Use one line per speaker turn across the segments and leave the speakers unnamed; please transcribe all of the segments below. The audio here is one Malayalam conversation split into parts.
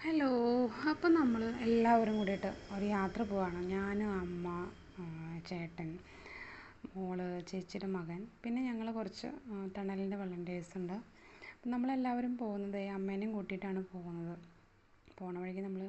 ഹലോ അപ്പം നമ്മൾ എല്ലാവരും കൂടിയിട്ട് ഒരു യാത്ര പോവാണ്. ഞാൻ അമ്മ ചേട്ടൻ മോൾ ചേച്ചിയുടെ മകൻ പിന്നെ ഞങ്ങൾ കുറച്ച് തണലിന്റെ വളണ്ടിയേഴ്സ് ഉണ്ട്. അപ്പം നമ്മളെല്ലാവരും പോകുന്നത് അമ്മേനെയും കൂട്ടിയിട്ടാണ് പോകുന്നത്. പോണ വഴിക്ക് നമ്മൾ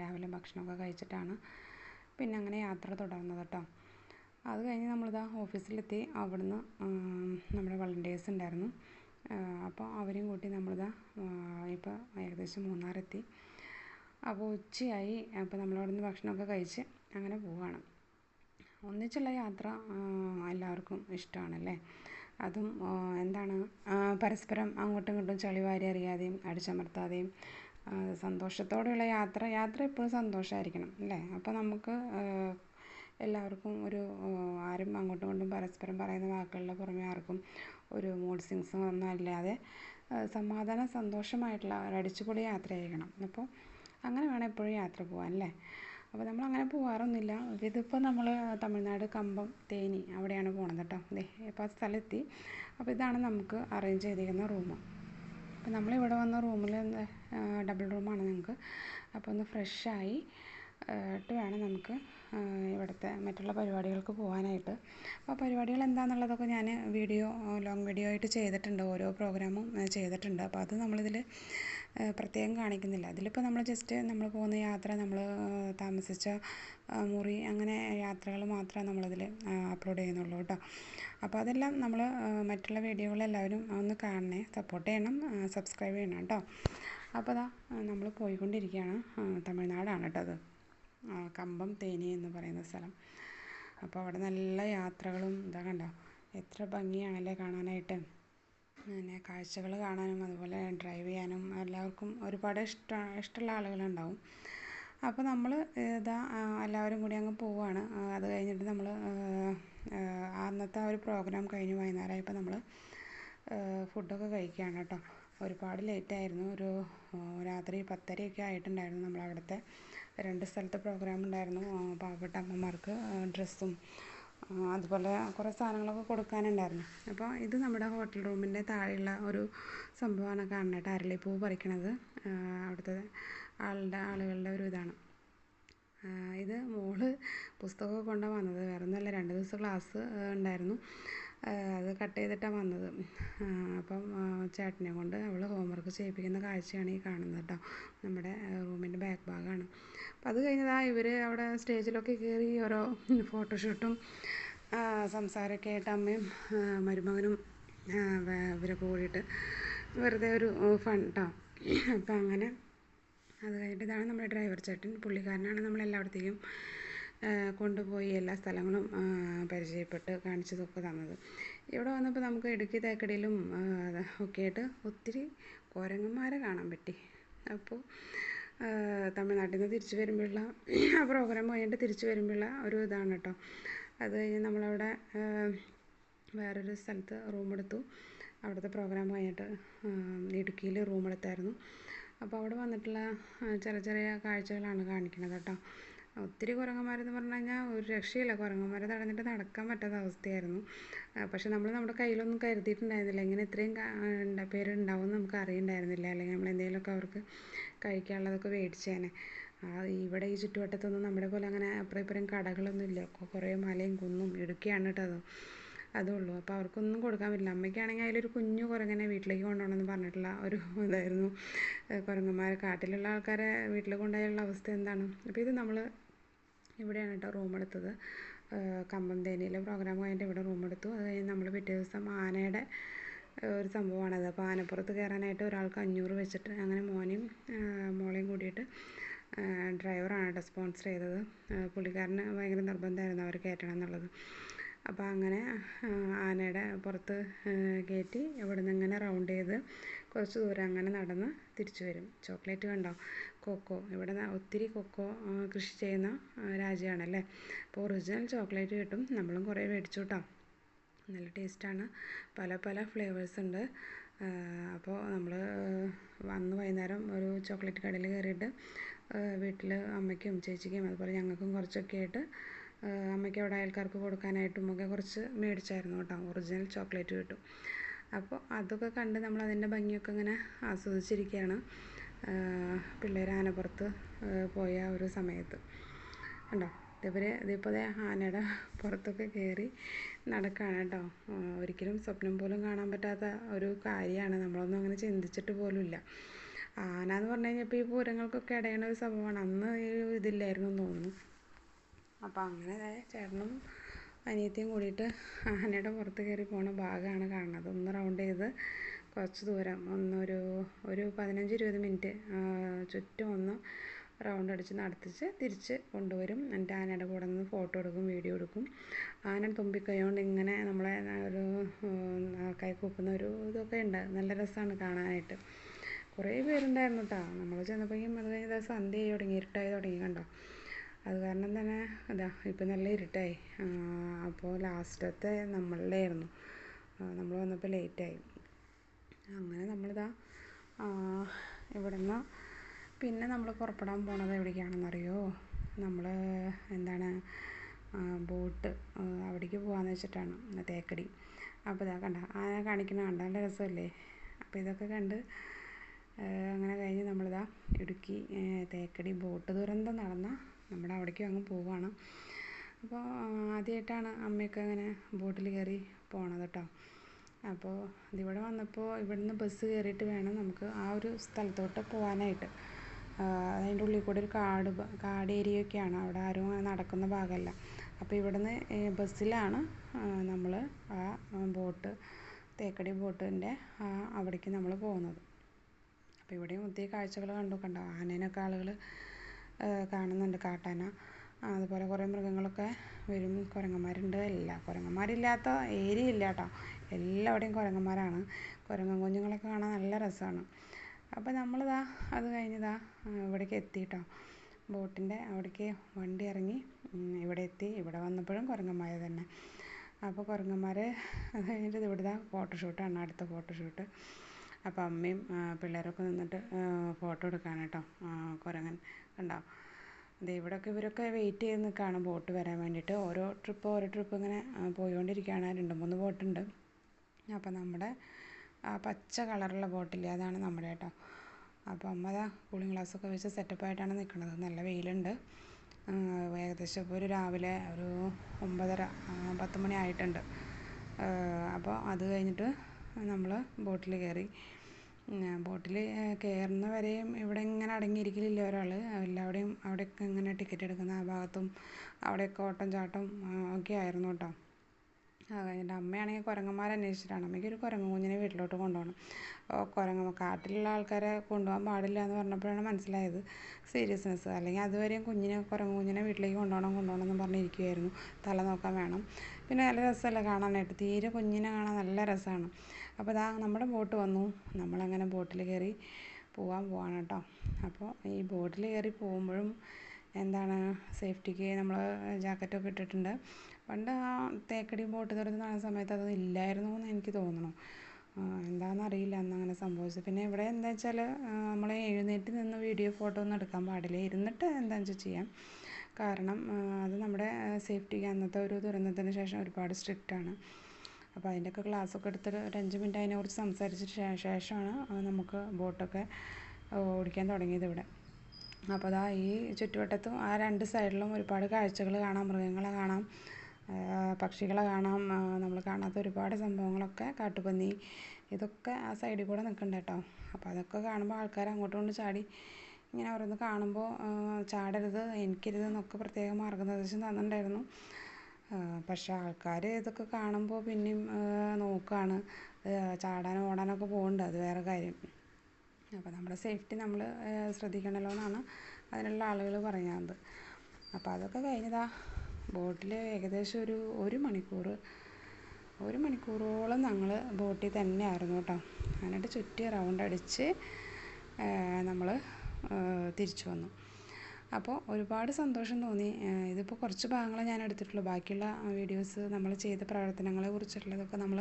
രാവിലെ ഭക്ഷണമൊക്കെ കഴിച്ചിട്ടാണ് പിന്നെ അങ്ങനെ യാത്ര തുടർന്നത് കേട്ടോ. അത് കഴിഞ്ഞ് നമ്മളിതാ ഓഫീസിലെത്തി അവിടുന്ന് നമ്മുടെ വളണ്ടിയേഴ്സ് ഉണ്ടായിരുന്നു. അപ്പോൾ അവരെയും കൂട്ടി നമ്മളിതാ ഇപ്പോൾ ഏകദേശം മൂന്നാറെത്തി. അപ്പോൾ ഉച്ചയായി അപ്പോൾ നമ്മളവിടുന്ന് ഭക്ഷണമൊക്കെ കഴിച്ച് അങ്ങനെ പോവുകയാണ് ഒന്നിച്ചുള്ള യാത്ര എല്ലാവർക്കും ഇഷ്ടമാണല്ലേ അതും എന്താണ് പരസ്പരം അങ്ങോട്ടും ഇങ്ങോട്ടും ചളിവാരി അറിയാതെയും അടിച്ചമർത്താതെയും സന്തോഷത്തോടെയുള്ള യാത്ര യാത്ര എപ്പോഴും സന്തോഷമായിരിക്കണം അല്ലേ? അപ്പോൾ നമുക്ക് എല്ലാവർക്കും ഒരു ആരും അങ്ങോട്ടും ഇങ്ങോട്ടും പരസ്പരം പറയുന്ന വാക്കുകളുടെ പുറമെ ആർക്കും ഒരു മൂഡ് സ്വിങ്സും ഒന്നും അല്ലാതെ സമാധാനം സന്തോഷമായിട്ടുള്ള ഒരു അടിച്ചുപൊളി യാത്രയായിരിക്കണം. അപ്പോൾ അങ്ങനെ വേണം എപ്പോഴും യാത്ര പോകാൻ അല്ലേ? അപ്പോൾ നമ്മൾ അങ്ങനെ പോകാറൊന്നുമില്ല ഇതിപ്പോൾ നമ്മൾ തമിഴ്നാട് കമ്പം തേനി അവിടെയാണ് പോണത് കേട്ടോ. ദേ ഇപ്പോൾ ആ സ്ഥലമെത്തി അപ്പോൾ ഇതാണ് നമുക്ക് അറേഞ്ച് ചെയ്തിരിക്കുന്ന റൂം അപ്പോൾ നമ്മളിവിടെ വന്ന റൂമിൽ ഡബിൾ റൂമാണ് നിങ്ങൾക്ക് അപ്പോൾ ഒന്ന് ഫ്രഷായി ഇട്ട് വേണം നമുക്ക് ഇവിടുത്തെ മറ്റുള്ള പരിപാടികൾക്ക് പോകാനായിട്ട് അപ്പോൾ പരിപാടികൾ എന്താണെന്നുള്ളതൊക്കെ ഞാൻ വീഡിയോ ലോങ് വീഡിയോ ആയിട്ട് ചെയ്തിട്ടുണ്ട്. ഓരോ പ്രോഗ്രാമും ചെയ്തിട്ടുണ്ട്. അപ്പോൾ അത് നമ്മളിതിൽ പ്രത്യേകം കാണിക്കുന്നില്ല. അതിലിപ്പോൾ നമ്മൾ ജസ്റ്റ് നമ്മൾ പോകുന്ന യാത്ര നമ്മൾ താമസിച്ച മുറി അങ്ങനെ യാത്രകൾ മാത്രമേ നമ്മളിതിൽ അപ്ലോഡ് ചെയ്യുന്നുള്ളൂ കേട്ടോ. അപ്പോൾ അതെല്ലാം നമ്മൾ മറ്റുള്ള വീഡിയോകളെല്ലാവരും ഒന്ന് കാണണേ. സപ്പോർട്ട് ചെയ്യണം സബ്സ്ക്രൈബ് ചെയ്യണം കേട്ടോ. അപ്പോൾ അതാ നമ്മൾ പോയിക്കൊണ്ടിരിക്കുകയാണ്. തമിഴ്നാടാണ് കേട്ടോ അത്. കമ്പം തേനി എന്ന് പറയുന്ന സ്ഥലം. അപ്പോൾ അവിടെ നല്ല യാത്രകളും ഇതാ കണ്ടോ? എത്ര ഭംഗിയാണല്ലേ കാണാനായിട്ട്. പിന്നെ കാഴ്ചകൾ കാണാനും അതുപോലെ ഡ്രൈവ് ചെയ്യാനും എല്ലാവർക്കും ഒരുപാട് ഇഷ്ടം ഇഷ്ടമുള്ള ആളുകളുണ്ടാവും. അപ്പോൾ നമ്മൾ ഇതാ എല്ലാവരും കൂടി അങ്ങ് പോവുകയാണ് അത് കഴിഞ്ഞിട്ട് നമ്മൾ അന്നത്തെ ആ ഒരു പ്രോഗ്രാം കഴിഞ്ഞ് വൈകുന്നേരമായപ്പോൾ നമ്മൾ ഫുഡൊക്കെ കഴിക്കുകയാണ് കേട്ടോ. ഒരുപാട് ലേറ്റ് ആയിരുന്നു. ഒരു രാത്രി പത്തരയൊക്കെ ആയിട്ടുണ്ടായിരുന്നു നമ്മൾ അവിടുത്തെ രണ്ട് സ്ഥലത്ത് പ്രോഗ്രാം ഉണ്ടായിരുന്നു. പാവപ്പെട്ട അമ്മമാർക്ക് ഡ്രസ്സും അതുപോലെ കുറേ സാധനങ്ങളൊക്കെ കൊടുക്കാനുണ്ടായിരുന്നു. അപ്പോൾ ഇത് നമ്മുടെ ഹോട്ടൽ റൂമിന്റെ താഴെയുള്ള ഒരു സംഭവമാണ് കാണുന്നത്. അരളിപ്പൂ പറിക്കണത്. അവിടുത്തെ ആളുടെ ആളുകളുടെ ഒരു ഇതാണ്. ഇത് മോൾ പുസ്തകമൊക്കെ കൊണ്ടാണ് വന്നത് വേറെ ഒന്നുമല്ല രണ്ട് ദിവസം ക്ലാസ് ഉണ്ടായിരുന്നു. അത് കട്ട് ചെയ്തിട്ടാണ് വന്നത്. അപ്പം ചേട്ടനെ കൊണ്ട് അവൾ ഹോംവർക്ക് ചെയ്യിപ്പിക്കുന്ന കാഴ്ചയാണ് ഈ കാണുന്നത് കേട്ടോ നമ്മുടെ റൂമിന്റെ ബാക്ക് ഭാഗമാണ് അപ്പം അത് കഴിഞ്ഞതാ ഇവർ അവിടെ സ്റ്റേജിലൊക്കെ കയറി ഓരോ ഫോട്ടോഷൂട്ടും സംസാരമൊക്കെ ആയിട്ട് അമ്മയും മരുമകനും ഇവരെ ഇവരൊക്കെ കൂടിയിട്ട് വെറുതെ ഒരു ഫൺ കേട്ടോ അപ്പം അങ്ങനെ അത് കഴിഞ്ഞിട്ട് ഇതാണ് നമ്മുടെ ഡ്രൈവർ ചേട്ടൻ. പുള്ളിക്കാരനാണ് നമ്മളെല്ലായിടത്തേക്കും കൊണ്ടുപോയി എല്ലാ സ്ഥലങ്ങളും പരിചയപ്പെട്ട് കാണിച്ചതൊക്കെ തന്നത്. ഇവിടെ വന്നപ്പോൾ നമുക്ക് ഇടുക്കി തേക്കടിയിലും ആ, ഒക്കെ ആയിട്ട് ഒത്തിരി കുരങ്ങന്മാരെ കാണാൻ പറ്റി. അപ്പോൾ തമിഴ്നാട്ടിൽ നിന്ന് തിരിച്ചു വരുമ്പോഴുള്ള ആ പ്രോഗ്രാം കഴിഞ്ഞിട്ട് തിരിച്ചു വരുമ്പോഴുള്ള ഒരു ഇതാണ് കേട്ടോ. അത് കഴിഞ്ഞ് നമ്മളവിടെ വേറൊരു സ്ഥലത്ത് റൂം എടുത്തു. അവിടുത്തെ പ്രോഗ്രാം കഴിഞ്ഞിട്ട് ഇടുക്കിയിൽ റൂം എടുത്തായിരുന്നു. അപ്പോൾ അവിടെ വന്നിട്ടുള്ള ചെറിയ ചെറിയ കാഴ്ചകളാണ് കാണിക്കുന്നത് കേട്ടോ. ഒത്തിരി കുരങ്ങന്മാരെന്ന് പറഞ്ഞു കഴിഞ്ഞാൽ ഒരു രക്ഷയില്ല. കുരങ്ങന്മാരെ തടഞ്ഞിട്ട് നടക്കാൻ പറ്റാത്ത അവസ്ഥയായിരുന്നു. പക്ഷെ നമ്മൾ നമ്മുടെ കയ്യിലൊന്നും കരുതിയിട്ടുണ്ടായിരുന്നില്ല. ഇങ്ങനെ ഇത്രയും പേരുണ്ടാവും എന്ന് നമുക്ക് അറിയണ്ടായിരുന്നില്ല. അല്ലെങ്കിൽ നമ്മൾ എന്തെങ്കിലുമൊക്കെ അവർക്ക് കഴിക്കാനുള്ളതൊക്കെ മേടിച്ചേനെ. ഇവിടെ ഈ ചുറ്റുവട്ടത്തൊന്നും നമ്മുടെ പോലെ അങ്ങനെ അപ്പുറം ഇപ്പുറം കടകളൊന്നും ഇല്ല. കുറേ മലയും കുന്നും ഇടുക്കിയാണ് കേട്ടോ അത്. ഉള്ളൂ അപ്പോൾ അവർക്കൊന്നും കൊടുക്കാൻ പറ്റില്ല. അമ്മയ്ക്കാണെങ്കിൽ അതിലൊരു കുഞ്ഞു കുരങ്ങനെ വീട്ടിലേക്ക് കൊണ്ടുപോകണമെന്ന് പറഞ്ഞിട്ടുള്ള ഒരു ഇതായിരുന്നു. കുരങ്ങന്മാരെ കാട്ടിലുള്ള ആൾക്കാരെ വീട്ടിൽ കൊണ്ടുപോയുള്ള അവസ്ഥ എന്താണ്? അപ്പോൾ ഇത് നമ്മൾ ഇവിടെയാണ് കേട്ടോ റൂം എടുത്തത് ഏഹ് കമ്പം തേനിയിലെ പ്രോഗ്രാം കഴിഞ്ഞിട്ട് ഇവിടെ റൂം എടുത്തു അത് കഴിഞ്ഞ് നമ്മൾ പിറ്റേ ദിവസം ആനയുടെ ഒരു സംഭവമാണത് അപ്പോൾ ആനപ്പുറത്ത് കയറാനായിട്ട് ഒരാൾക്ക് അഞ്ഞൂറ് വെച്ചിട്ട് അങ്ങനെ മോനെയും മോളെയും കൂടിയിട്ട് ഡ്രൈവറാണ് കേട്ടോ സ്പോൺസർ ചെയ്തത്. പുള്ളിക്കാരന് ഭയങ്കര നിർബന്ധമായിരുന്നു അവർ കയറ്റണം എന്നുള്ളത്. അപ്പോൾ അങ്ങനെ ആനയുടെ പുറത്ത് കയറ്റി അവിടെ നിന്ന് ഇങ്ങനെ റൗണ്ട് ചെയ്ത് കുറച്ച് ദൂരം അങ്ങനെ നടന്ന് തിരിച്ചു വരും. ചോക്ലേറ്റ് കണ്ടോ? കൊക്കോ. ഇവിടെ ഒത്തിരി കൊക്കോ കൃഷി ചെയ്യുന്ന രാജ്യമാണല്ലേ? അപ്പോൾ ഒറിജിനൽ ചോക്ലേറ്റ് കിട്ടും. നമ്മളും കുറേ മേടിച്ചു കേട്ടോ നല്ല ടേസ്റ്റാണ് പല പല ഫ്ലേവേഴ്സ് ഉണ്ട്. അപ്പോൾ നമ്മൾ വന്ന് വൈകുന്നേരം ഒരു ചോക്ലേറ്റ് കടയിൽ കയറിയിട്ട് വീട്ടിൽ അമ്മയ്ക്കും ചേച്ചിക്കും അതുപോലെ ഞങ്ങൾക്കും കുറച്ചൊക്കെ ആയിട്ട് അമ്മയ്ക്ക് അവിടെ അയൽക്കാർക്ക് കൊടുക്കാനായിട്ടും ഒക്കെ കുറച്ച് മേടിച്ചായിരുന്നു കേട്ടോ. ഒറിജിനൽ ചോക്ലേറ്റ് കിട്ടും. അപ്പോൾ അതൊക്കെ കണ്ട് നമ്മൾ അതിന്റെ ഭംഗിയൊക്കെ ഇങ്ങനെ ആസ്വദിച്ചിരിക്കുകയാണ് പിള്ളേർ ആനപ്പുറത്ത് പോയ ഒരു സമയത്ത്. കണ്ടോ? ഇവർ ഇതിപ്പോൾ ദേ ആനയുടെ പുറത്തൊക്കെ കയറി നടക്കുകയാണ് കേട്ടോ. ഒരിക്കലും സ്വപ്നം പോലും കാണാൻ പറ്റാത്ത ഒരു കാര്യമാണ്. നമ്മളൊന്നും അങ്ങനെ ചിന്തിച്ചിട്ട് പോലും ഇല്ല ആന എന്ന് പറഞ്ഞു കഴിഞ്ഞാൽ ഇപ്പോൾ ഈ പൂരങ്ങൾക്കൊക്കെ ഇടയണ ഒരു സംഭവമാണ്. അന്ന് ഈ ഇതില്ലായിരുന്നു തോന്നുന്നു. അപ്പോൾ അങ്ങനെ ചേട്ടനും അനിയത്തിയും കൂടിയിട്ട് ആനയുടെ പുറത്ത് കയറി പോണ ഭാഗമാണ് കാണുന്നത്. ഒന്ന് റൗണ്ട് ചെയ്ത് കുറച്ച് ദൂരം ഒന്നൊരു ഒരു പതിനഞ്ച് ഇരുപത് മിനിറ്റ് ചുറ്റും ഒന്ന് റൗണ്ട് അടിച്ച് നടത്തിച്ച് തിരിച്ച് കൊണ്ടുവരും. എന്നിട്ട് ആനയുടെ കൂടെ നിന്ന് ഫോട്ടോ എടുക്കും വീഡിയോ എടുക്കും. ആന തുമ്പിക്കൈകൊണ്ട് ഇങ്ങനെ നമ്മളെ ഒരു കൈക്കൂപ്പുന്ന ഒരു ഇതൊക്കെ ഉണ്ട്. നല്ല രസമാണ് കാണാനായിട്ട്. കുറേ പേരുണ്ടായിരുന്നു കേട്ടോ നമ്മൾ ചെന്നപ്പോഴേക്കും അത് കഴിഞ്ഞ് സന്ധ്യ ആയി തുടങ്ങി ഇരുട്ടായി തുടങ്ങി കണ്ടോ? അത് കാരണം തന്നെ അതാ ഇപ്പം നല്ല ഇരുട്ടായി. അപ്പോൾ ലാസ്റ്റത്തെ നമ്മളുടെ ആയിരുന്നു നമ്മൾ വന്നപ്പോൾ ലേറ്റായി. അങ്ങനെ നമ്മളിതാ ഇവിടെ നിന്ന് പിന്നെ നമ്മൾ പുറപ്പെടാൻ പോണത് എവിടേക്കാണെന്നറിയോ? നമ്മൾ എന്താണ് ബോട്ട് അവിടേക്ക് പോകാമെന്ന് വെച്ചിട്ടാണ് തേക്കടി. അപ്പോൾ ഇതാ കണ്ട ആന കാണിക്കുന്ന കണ്ട നല്ല രസമല്ലേ? അപ്പോൾ ഇതൊക്കെ കണ്ട് അങ്ങനെ കഴിഞ്ഞ് നമ്മളിതാ ഇടുക്കി തേക്കടി ബോട്ട് ദുരന്തം നടന്ന നമ്മുടെ അവിടേക്കും അങ്ങ് പോവുകയാണ് അപ്പോൾ ആദ്യമായിട്ടാണ് അമ്മയൊക്കെ അങ്ങനെ ബോട്ടിൽ കയറി പോണത് കേട്ടോ. അപ്പോൾ ഇതിവിടെ വന്നപ്പോൾ ഇവിടുന്ന് ബസ് കയറിയിട്ട് വേണം നമുക്ക് ആ ഒരു സ്ഥലത്തോട്ട് പോകാനായിട്ട് അതിന്റെ ഉള്ളിൽ കൂടെ ഒരു കാട് കാട് ഏരിയയൊക്കെയാണ് അവിടെ ആരും നടക്കുന്ന ഭാഗമല്ല. അപ്പോൾ ഇവിടുന്ന് ബസ്സിലാണ് നമ്മൾ ആ ബോട്ട് തേക്കടി ബോട്ടിന്റെ ആ അവിടേക്ക് നമ്മൾ പോകുന്നത്. അപ്പോൾ ഇവിടെയും ഒത്തിരി കാഴ്ചകൾ കണ്ടു. കണ്ടോ? ആനേനൊക്കെ ആളുകൾ കാണുന്നുണ്ട് കാട്ടാന. അതുപോലെ കുറേ മൃഗങ്ങളൊക്കെ വരും. കുരങ്ങന്മാരുണ്ട്. എല്ലാ കുരങ്ങന്മാരില്ലാത്ത ഏരിയ ഇല്ല കേട്ടോ എല്ലാവിടെയും കുരങ്ങന്മാരാണ്. കുരങ്ങൻ കുഞ്ഞുങ്ങളൊക്കെ കാണാൻ നല്ല രസമാണ് അപ്പോൾ നമ്മളിതാ അത് കഴിഞ്ഞിതാ ഇവിടേക്ക് എത്തി കേട്ടോ ബോട്ടിന്റെ അവിടേക്ക് വണ്ടി ഇറങ്ങി ഇവിടെ എത്തി. ഇവിടെ വന്നപ്പോഴും കുരങ്ങന്മാർ തന്നെ. അപ്പോൾ കുരങ്ങന്മാർ അത് കഴിഞ്ഞിട്ട് ഇവിടുത്തെ ഫോട്ടോഷൂട്ടാണ്. അടുത്ത ഫോട്ടോഷൂട്ട്. അപ്പോൾ അമ്മയും പിള്ളേരൊക്കെ നിന്നിട്ട് ഫോട്ടോ എടുക്കാൻ കേട്ടോ കുരങ്ങൻ കണ്ടോ? ദേ ഇവിടെയൊക്കെ ഇവരൊക്കെ വെയിറ്റ് ചെയ്ത് നിൽക്കുകയാണ് ബോട്ട് വരാൻ വേണ്ടിയിട്ട്. ഓരോ ട്രിപ്പ് ഓരോ ട്രിപ്പ് ഇങ്ങനെ പോയിക്കൊണ്ടിരിക്കുകയാണ്. രണ്ട് മൂന്ന് ബോട്ടുണ്ട് അപ്പോൾ നമ്മുടെ പച്ച കളറുള്ള ബോട്ടില്ലേ അതാണ് നമ്മുടെ കേട്ടോ അപ്പോൾ അമ്മ അതാ കൂളിംഗ് ഗ്ലാസ്സൊക്കെ വെച്ച് സെറ്റപ്പായിട്ടാണ് നിൽക്കുന്നത് നല്ല വെയിലുണ്ട്. ഏകദേശം ഇപ്പോൾ ഒരു രാവിലെ ഒരു ഒമ്പതര പത്ത് മണി ആയിട്ടുണ്ട്. അപ്പോൾ അത് കഴിഞ്ഞിട്ട് നമ്മൾ ബോട്ടിൽ കയറി. ബോട്ടിൽ കയറുന്ന വരെയും ഇവിടെ ഇങ്ങനെ അടങ്ങിയിരിക്കലില്ല ഒരാൾ എല്ലാവിടെയും അവിടെയൊക്കെ ഇങ്ങനെ ടിക്കറ്റ് എടുക്കുന്ന ആ ഭാഗത്തും അവിടെയൊക്കെ ഓട്ടം ചാട്ടം ഒക്കെ ആയിരുന്നു കേട്ടോ അത് കഴിഞ്ഞിട്ട് അമ്മയാണെങ്കിൽ കുരങ്ങന്മാരെ അന്വേഷിച്ചിട്ടാണ്. അമ്മയ്ക്ക് ഒരു കുരങ്ങ് കുഞ്ഞിനെ വീട്ടിലോട്ട് കൊണ്ടുപോകണം. അപ്പോൾ കുരങ്ങ് കാട്ടിലുള്ള ആൾക്കാരെ കൊണ്ടുപോകാൻ പാടില്ല എന്ന് പറഞ്ഞപ്പോഴാണ് മനസ്സിലായത് സീരിയസ്നെസ് അല്ലെങ്കിൽ അതുവരെയും കുഞ്ഞിനെ കുരങ്ങ് കുഞ്ഞിനെ വീട്ടിലേക്ക് കൊണ്ടുപോകണം കൊണ്ടുപോകണം എന്ന് പറഞ്ഞിരിക്കുമായിരുന്നു തല നോക്കാൻ വേണം. പിന്നെ നല്ല രസമല്ലേ കാണാനായിട്ട്. തീരെ കുഞ്ഞിനെ കാണാൻ നല്ല രസമാണ്. അപ്പോൾ ഇതാ നമ്മുടെ ബോട്ട് വന്നു. നമ്മളങ്ങനെ ബോട്ടിൽ കയറി പോകാൻ പോവാണ് കേട്ടോ. അപ്പോൾ ഈ ബോട്ടിൽ കയറി പോകുമ്പോഴും എന്താണ് സേഫ്റ്റിക്ക് നമ്മൾ ജാക്കറ്റൊക്കെ ഇട്ടിട്ടുണ്ട്. പണ്ട് ആ തേക്കടി ബോട്ട് തുറന്ന് നടന്ന സമയത്ത് അത് ഇല്ലായിരുന്നു എന്ന് എനിക്ക് തോന്നുന്നു എന്താണെന്നറിയില്ല അന്ന് അങ്ങനെ സംഭവിച്ചത്. പിന്നെ ഇവിടെ എന്താ വെച്ചാൽ നമ്മൾ എഴുന്നേറ്റ് നിന്ന് വീഡിയോ ഫോട്ടോ ഒന്നും എടുക്കാൻ പാടില്ല. ഇരുന്നിട്ട് എന്താണെന്ന് വെച്ചാൽ ചെയ്യാം. കാരണം അത് നമ്മുടെ സേഫ്റ്റിക്ക് അന്നത്തെ ഒരു ദുരന്തത്തിന് ശേഷം ഒരുപാട് സ്ട്രിക്റ്റ് ആണ്. അപ്പോൾ അതിന്റെയൊക്കെ ക്ലാസ്സൊക്കെ എടുത്തിട്ട് ഒരു അഞ്ച് മിനിറ്റ് അതിനെക്കുറിച്ച് സംസാരിച്ച ശേഷമാണ് നമുക്ക് ബോട്ടൊക്കെ ഓടിക്കാൻ തുടങ്ങിയത് ഇവിടെ. അപ്പോൾ അതാ ഈ ചുറ്റുവട്ടത്തും ആ രണ്ട് സൈഡിലും ഒരുപാട് കാഴ്ചകൾ കാണാം മൃഗങ്ങളെ കാണാം. പക്ഷികളെ കാണാം നമ്മൾ കാണാത്ത ഒരുപാട് സംഭവങ്ങളൊക്കെ കാട്ടുപന്നി ഇതൊക്കെ ആ സൈഡിൽ കൂടെ നിൽക്കുന്നുണ്ട് കേട്ടോ. അപ്പോൾ അതൊക്കെ കാണുമ്പോൾ ആൾക്കാർ അങ്ങോട്ടും കൊണ്ട് ചാടി ഇങ്ങനെ ഓരോന്ന് കാണുമ്പോൾ ചാടരുത് എനിക്കരുത് എന്നൊക്കെ പ്രത്യേകം മാർഗനിർദ്ദേശം തന്നിട്ടുണ്ടായിരുന്നു. പക്ഷേ ആൾക്കാർ ഇതൊക്കെ കാണുമ്പോൾ പിന്നെയും നോക്കുകയാണ് ചാടാനും ഓടാനൊക്കെ പോകുന്നുണ്ട് അത് വേറെ കാര്യം. അപ്പോൾ നമ്മുടെ സേഫ്റ്റി നമ്മൾ ശ്രദ്ധിക്കണമല്ലോ എന്നാണ് അതിനുള്ള ആളുകൾ പറയുന്നത്. അപ്പോൾ അതൊക്കെ കഴിഞ്ഞതാ. ബോട്ടിൽ ഏകദേശം ഒരു ഒരു മണിക്കൂർ ഒരു മണിക്കൂറോളം ഞങ്ങൾ ബോട്ടിൽ തന്നെ ആയിരുന്നു കേട്ടോ. എന്നിട്ട് ചുറ്റി റൗണ്ട് അടിച്ച് നമ്മൾ തിരിച്ചു വന്നു. അപ്പോൾ ഒരുപാട് സന്തോഷം തോന്നി. ഇതിപ്പോൾ കുറച്ച് ഭാഗങ്ങളെ ഞാൻ എടുത്തിട്ടുള്ളൂ. ബാക്കിയുള്ള വീഡിയോസ് നമ്മൾ ചെയ്ത പ്രവർത്തനങ്ങളെ കുറിച്ചിട്ടുള്ളതൊക്കെ നമ്മൾ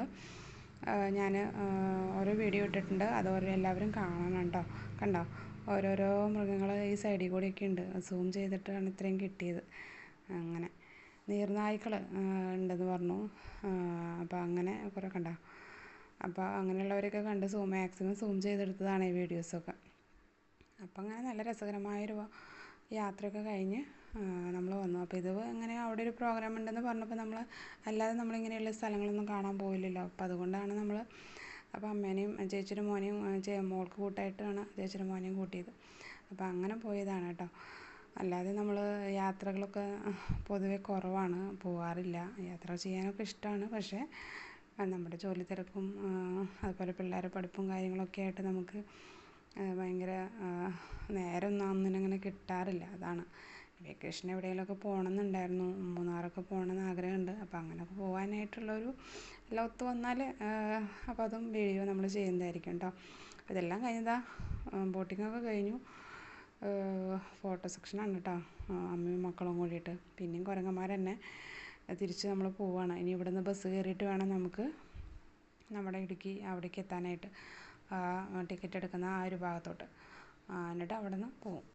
ഞാൻ ഓരോ വീഡിയോ ഇട്ടിട്ടുണ്ട്. അത് എല്ലാവരും കാണണം കേട്ടോ കണ്ടോ? ഓരോരോ മൃഗങ്ങൾ ഈ സൈഡിൽ കൂടെയൊക്കെ ഉണ്ട്. സൂം ചെയ്തിട്ടാണ് ഇത്രയും കിട്ടിയത്. അങ്ങനെ. നീർനായ്ക്കൾ ഉണ്ടെന്ന് പറഞ്ഞു. അപ്പോൾ അങ്ങനെ കുറേ കണ്ട. അപ്പോൾ അങ്ങനെയുള്ളവരൊക്കെ കണ്ട് സൂം മാക്സിമം സൂം ചെയ്തെടുത്തതാണ് ഈ വീഡിയോസൊക്കെ. അപ്പം അങ്ങനെ നല്ല രസകരമായൊരു യാത്രയൊക്കെ കഴിഞ്ഞ് നമ്മൾ വന്നു. അപ്പോൾ ഇത് ഇങ്ങനെ അവിടെ ഒരു പ്രോഗ്രാം ഉണ്ടെന്ന് പറഞ്ഞപ്പോൾ നമ്മൾ അല്ലാതെ നമ്മളിങ്ങനെയുള്ള സ്ഥലങ്ങളൊന്നും കാണാൻ പോയില്ലല്ലോ. അപ്പോൾ അതുകൊണ്ടാണ് നമ്മൾ അപ്പോൾ അമ്മേനെയും ചേച്ചിയുടെ മോനെയും മോൾക്ക് കൂട്ടായിട്ടാണ് ചേച്ചിയുടെ മോനെയും കൂട്ടിയത്. അപ്പോൾ അങ്ങനെ പോയതാണ് കേട്ടോ. അല്ലാതെ നമ്മൾ യാത്രകളൊക്കെ പൊതുവെ കുറവാണ് പോവാറില്ല. യാത്ര ചെയ്യാനൊക്കെ ഇഷ്ടമാണ് പക്ഷേ നമ്മുടെ ജോലി തിരക്കും അതുപോലെ പിള്ളേരെ പഠിപ്പും കാര്യങ്ങളൊക്കെ ആയിട്ട് നമുക്ക് ഭയങ്കര നേരമൊന്നും അങ്ങനെ കിട്ടാറില്ല. അതാണ്. വെക്കേഷൻ എവിടെയെങ്കിലുമൊക്കെ പോകണം എന്നുണ്ടായിരുന്നു മൂന്നാറൊക്കെ പോകണമെന്ന് ആഗ്രഹമുണ്ട്. അപ്പോൾ അങ്ങനെയൊക്കെ പോകാനായിട്ടുള്ളൊരു എല്ലാം ഒത്തു വന്നാൽ അപ്പോൾ അതും വീഡിയോ നമ്മൾ ചെയ്യുന്നതായിരിക്കും കേട്ടോ ഇതെല്ലാം കഴിഞ്ഞതാ ബോട്ടിങ്ങൊക്കെ കഴിഞ്ഞു. ഫോട്ടോ സെക്ഷനാണ് കേട്ടോ അമ്മയും മക്കളും കൂടിയിട്ട്. പിന്നെയും കുരങ്ങന്മാർ തന്നെ തിരിച്ച് നമ്മൾ പോവുകയാണ് ഇനി ഇവിടുന്ന് ബസ് കയറിയിട്ട് വേണം നമുക്ക് നമ്മുടെ ഇടുക്കി അവിടേക്ക് എത്താനായിട്ട്. ടിക്കറ്റ് എടുക്കുന്ന ആ ഒരു ഭാഗത്തോട്ട്. എന്നിട്ട് അവിടെ നിന്ന് പോവും.